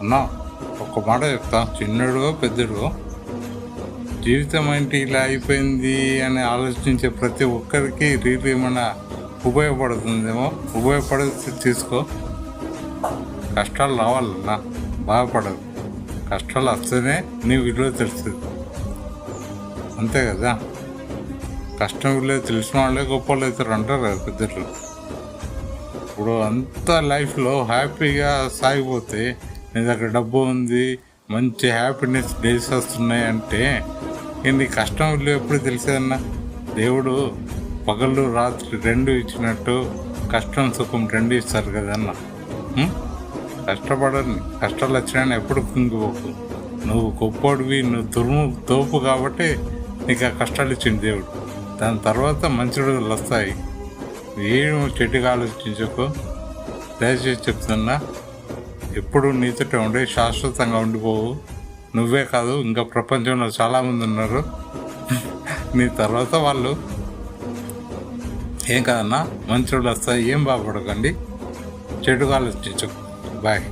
అన్నా ఒక మాట చెప్తా. చిన్నడుగో పెద్దడుగో జీవితం ఏంటి ఇలా అయిపోయింది అని ఆలోచించే ప్రతి ఒక్కరికి రీతి ఏమైనా ఉపయోగపడుతుందేమో ఉపయోగపడితే తీసుకో. కష్టాలు రావాలన్నా బాధపడదు కష్టాలు వస్తేనే నీ విలువ తెలుస్తుంది. అంతే కదా? కష్టం విలువ తెలిసిన వాళ్ళే గొప్ప వాళ్ళు అవుతారు అంటారు కదా పెద్దలు ఇప్పుడు అంత లైఫ్లో హ్యాపీగా సాగిపోతే నీ దగ్గర డబ్బు ఉంది మంచి హ్యాపీనెస్ డేస్ వస్తున్నాయి అంటే ఇంక నీ కష్టం ఎప్పుడు తెలిసేదన్నా? దేవుడు పగలు రాత్రి రెండు ఇచ్చినట్టు కష్టం సుఖం రెండు ఇస్తారు కదన్న? కష్టపడని కష్టాలు వచ్చినాయని ఎప్పుడు కుంగిపోకు. నువ్వు గొప్పోడివి నువ్వు తురుము తోపు కాబట్టి నీకు ఆ కష్టాలు ఇచ్చింది దేవుడు. దాని తర్వాత మంచి రోజులు వస్తాయి. ఏం చెట్టుగా ఆలోచించకు? దయచేసి చెప్తున్నా. ఎప్పుడు నీతోటే ఉండే శాశ్వతంగా ఉండిపోవు. నువ్వే కాదు ఇంకా ప్రపంచంలో చాలామంది ఉన్నారు. నీ తర్వాత వాళ్ళు. ఏం కాదన్నా మంచి రోజులు వస్తాయి ఏం బాధపడకండి. చెడుగా ఆలోచించకు బాయ్.